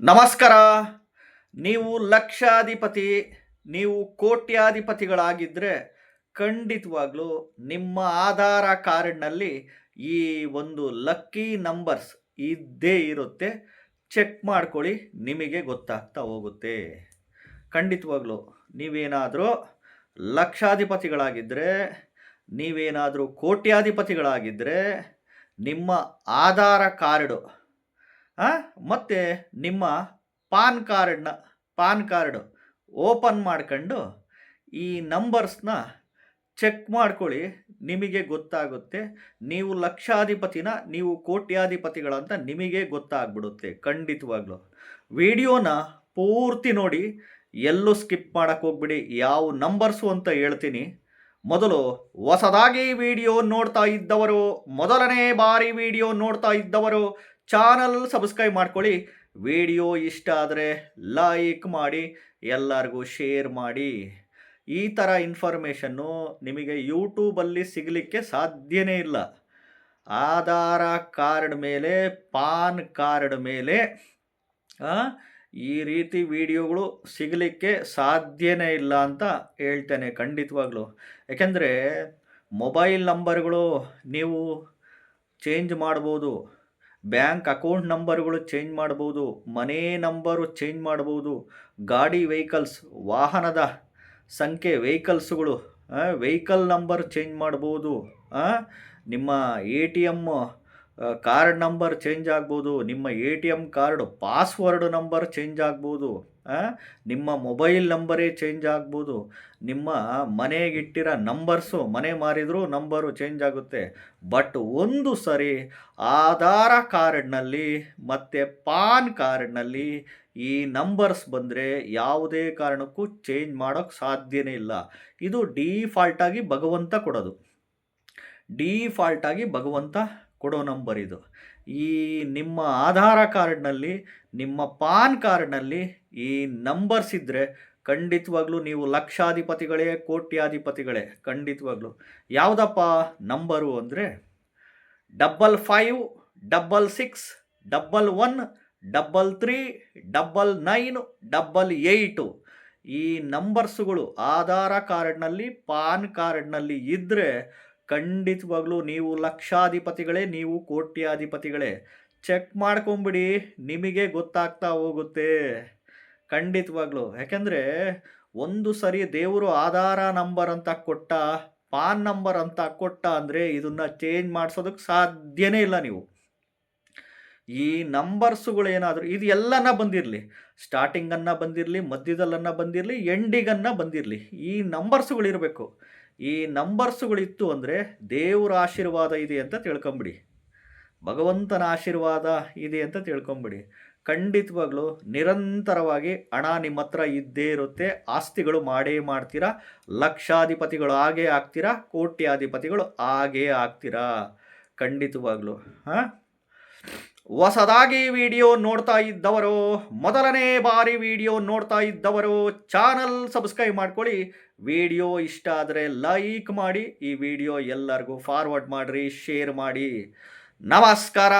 ನಮಸ್ಕಾರ. ನೀವು ಲಕ್ಷಾಧಿಪತಿ, ನೀವು ಕೋಟ್ಯಾಧಿಪತಿಗಳಾಗಿದ್ದರೆ ಖಂಡಿತವಾಗ್ಲೂ ನಿಮ್ಮ ಆಧಾರ ಕಾರ್ಡ್ನಲ್ಲಿ ಈ ಒಂದು ಲಕ್ಕಿ ನಂಬರ್ಸ್ ಇದ್ದೇ ಇರುತ್ತೆ. ಚೆಕ್ ಮಾಡ್ಕೊಳ್ಳಿ, ನಿಮಗೆ ಗೊತ್ತಾಗ್ತಾ ಹೋಗುತ್ತೆ. ಖಂಡಿತವಾಗ್ಲೂ ನೀವೇನಾದರೂ ಲಕ್ಷಾಧಿಪತಿಗಳಾಗಿದ್ದರೆ ನೀವೇನಾದರೂ ಕೋಟ್ಯಾಧಿಪತಿಗಳಾಗಿದ್ದರೆ ನಿಮ್ಮ ಆಧಾರ ಕಾರ್ಡು ಮತ್ತು ನಿಮ್ಮ ಪಾನ್ ಕಾರ್ಡ್ನ, ಪಾನ್ ಕಾರ್ಡು ಓಪನ್ ಮಾಡ್ಕೊಂಡು ಈ ನಂಬರ್ಸ್ನ ಚೆಕ್ ಮಾಡ್ಕೊಳ್ಳಿ. ನಿಮಗೆ ಗೊತ್ತಾಗುತ್ತೆ. ನೀವು ಲಕ್ಷಾಧಿಪತಿನ, ನೀವು ಕೋಟ್ಯಾಧಿಪತಿಗಳಂತ ನಿಮಗೆ ಗೊತ್ತಾಗ್ಬಿಡುತ್ತೆ ಖಂಡಿತವಾಗ್ಲೂ. ವಿಡಿಯೋನ ಪೂರ್ತಿ ನೋಡಿ. ಎಲ್ಲೂ ಸ್ಕಿಪ್ ಮಾಡೋಕ್ಕೆ ಹೋಗ್ಬಿಡಿ. ಯಾವ ನಂಬರ್ಸು ಅಂತ ಹೇಳ್ತೀನಿ. ಮೊದಲು ಹೊಸದಾಗಿ ವಿಡಿಯೋ ನೋಡ್ತಾ ಇದ್ದವರು, ಮೊದಲನೇ ಬಾರಿ ವಿಡಿಯೋ ನೋಡ್ತಾ ಇದ್ದವರು ಚಾನಲ್ ಸಬ್ಸ್ಕ್ರೈಬ್ ಮಾಡ್ಕೊಳ್ಳಿ. ವಿಡಿಯೋ ಇಷ್ಟ ಆದರೆ ಲೈಕ್ ಮಾಡಿ, ಎಲ್ಲರಿಗೂ ಶೇರ್ ಮಾಡಿ. ಈ ಥರ ಇನ್ಫಾರ್ಮೇಷನ್ನು ನಿಮಗೆ ಯೂಟ್ಯೂಬಲ್ಲಿ ಸಿಗಲಿಕ್ಕೆ ಸಾಧ್ಯನೇ ಇಲ್ಲ. ಆಧಾರ ಕಾರ್ಡ್ ಮೇಲೆ, ಪಾನ್ ಕಾರ್ಡ್ ಮೇಲೆ ಈ ರೀತಿ ವಿಡಿಯೋಗಳು ಸಿಗಲಿಕ್ಕೆ ಸಾಧ್ಯನೇ ಇಲ್ಲ ಅಂತ ಹೇಳ್ತೇನೆ ಖಂಡಿತವಾಗ್ಲೂ. ಯಾಕೆಂದರೆ, ಮೊಬೈಲ್ ನಂಬರ್ಗಳು ನೀವು ಚೇಂಜ್ ಮಾಡ್ಬೋದು. ಬ್ಯಾಂಕ್ ಅಕೌಂಟ್ ನಂಬರ್ಗಳು ಚೇಂಜ್ ಮಾಡ್ಬೋದು ಮನೆ ನಂಬರು ಚೇಂಜ್ ಮಾಡ್ಬೋದು ಗಾಡಿ ವೆಹಿಕಲ್ಸ್, ವಾಹನದ ಸಂಖ್ಯೆ ವೆಹಿಕಲ್ಸ್ಗಳು ವೆಹಿಕಲ್ ನಂಬರ್ ಚೇಂಜ್ ಮಾಡ್ಬೋದು ನಿಮ್ಮ A T M card number change ಆಗ್ಬೋದು, ನಿಮ್ಮ A T M card password number change ಆಗ್ಬೋದು ನಿಮ್ಮ ಮೊಬೈಲ್ ನಂಬರೇ ಚೇಂಜ್ ಆಗ್ಬೋದು, ನಿಮ್ಮ ಮನೆಗಿಟ್ಟಿರೋ ನಂಬರ್ಸು, ಮನೆ ಮಾರಿದರೂ ನಂಬರು ಚೇಂಜ್ ಆಗುತ್ತೆ. ಬಟ್ ಒಂದು ಸರಿ ಆಧಾರ ಕಾರ್ಡ್ನಲ್ಲಿ ಮತ್ತು ಪಾನ್ ಕಾರ್ಡ್ನಲ್ಲಿ ಈ ನಂಬರ್ಸ್ ಬಂದರೆ ಯಾವುದೇ ಕಾರಣಕ್ಕೂ ಚೇಂಜ್ ಮಾಡೋಕ್ಕೆ ಸಾಧ್ಯನೇ ಇಲ್ಲ. ಇದು ಡೀಫಾಲ್ಟಾಗಿ ಭಗವಂತ ಕೊಡೋದು. ಡೀಫಾಲ್ಟಾಗಿ ಭಗವಂತ ಕೊಡೋ ನಂಬರ್ ಇದು. ಈ ನಿಮ್ಮ ಆಧಾರ ಕಾರ್ಡ್ನಲ್ಲಿ, ನಿಮ್ಮ ಪಾನ್ ಕಾರ್ಡ್ನಲ್ಲಿ ಈ ನಂಬರ್ಸ್ ಇದ್ದರೆ ಖಂಡಿತವಾಗ್ಲೂ ನೀವು ಲಕ್ಷಾಧಿಪತಿಗಳೇ, ಕೋಟ್ಯಾಧಿಪತಿಗಳೇ, ಖಂಡಿತವಾಗ್ಲೂ. ಯಾವುದಪ್ಪ ನಂಬರು ಅಂದರೆ double five double six double one double three double nine double eight. ಈ ನಂಬರ್ಸ್ಗಳು ಆಧಾರ ಕಾರ್ಡ್ನಲ್ಲಿ, ಪಾನ್ ಕಾರ್ಡ್ನಲ್ಲಿ ಇದ್ದರೆ ಖಂಡಿತವಾಗ್ಲೂ ನೀವು ಲಕ್ಷಾಧಿಪತಿಗಳೇ, ನೀವು ಕೋಟ್ಯಾಧಿಪತಿಗಳೇ. ಚೆಕ್ ಮಾಡ್ಕೊಂಬಿಡಿ, ನಿಮಗೆ ಗೊತ್ತಾಗ್ತಾ ಹೋಗುತ್ತೆ. ಖಂಡಿತವಾಗ್ಲೂ. ಯಾಕೆಂದರೆ, ಒಂದು ಸರಿ ದೇವರು ಆಧಾರ ನಂಬರ್ ಅಂತ ಕೊಟ್ಟ, ಪಾನ್ ನಂಬರ್ ಅಂತ ಕೊಟ್ಟ ಅಂದರೆ ಇದನ್ನು ಚೇಂಜ್ ಮಾಡಿಸೋದಕ್ಕೆ ಸಾಧ್ಯನೇ ಇಲ್ಲ ನೀವು. ಈ ನಂಬರ್ಸುಗಳೇನಾದರೂ ಇದು ಎಲ್ಲನ ಬಂದಿರಲಿ. ಸ್ಟಾರ್ಟಿಂಗನ್ನು ಬಂದಿರಲಿ, ಮಧ್ಯದಲ್ಲನ್ನು ಬಂದಿರಲಿ, ಎಂಡಿಗನ್ನು ಬಂದಿರಲಿ. ಈ ನಂಬರ್ಸುಗಳು ಇರಬೇಕು ಈ ನಂಬರ್ಸುಗಳಿತ್ತು ಅಂದರೆ ದೇವರ ಆಶೀರ್ವಾದ ಇದೆ ಅಂತ ತಿಳ್ಕೊಂಬಿಡಿ. ಭಗವಂತನ ಆಶೀರ್ವಾದ ಇದೆ ಅಂತ ತಿಳ್ಕೊಂಬಿಡಿ. ಖಂಡಿತವಾಗ್ಲೂ ನಿರಂತರವಾಗಿ ಹಣ ನಿಮ್ಮ ಹತ್ರ ಇದ್ದೇ ಇರುತ್ತೆ, ಆಸ್ತಿಗಳು ಮಾಡೇ ಮಾಡ್ತೀರಾ, ಲಕ್ಷಾಧಿಪತಿಗಳು ಹಾಗೇ ಆಗ್ತೀರಾ, ಕೋಟ್ಯಾಧಿಪತಿಗಳು ಹಾಗೇ ಆಗ್ತೀರಾ? ಖಂಡಿತವಾಗ್ಲೂ, ಹಾಂ? ಹೊಸದಾಗಿ ವಿಡಿಯೋ ನೋಡ್ತಾ ಇದ್ದವರು, ಮೊದಲನೇ ಬಾರಿ ವಿಡಿಯೋ ನೋಡ್ತಾ ಇದ್ದವರು ಚಾನಲ್ ಸಬ್ಸ್ಕ್ರೈಬ್ ಮಾಡ್ಕೊಳ್ಳಿ. ವಿಡಿಯೋ ಇಷ್ಟ ಆದರೆ ಲೈಕ್ ಮಾಡಿ, ಈ ವಿಡಿಯೋ ಎಲ್ಲರಿಗೂ ಫಾರ್ವರ್ಡ್ ಮಾಡಿರಿ ಶೇರ್ ಮಾಡಿ. ನಮಸ್ಕಾರ.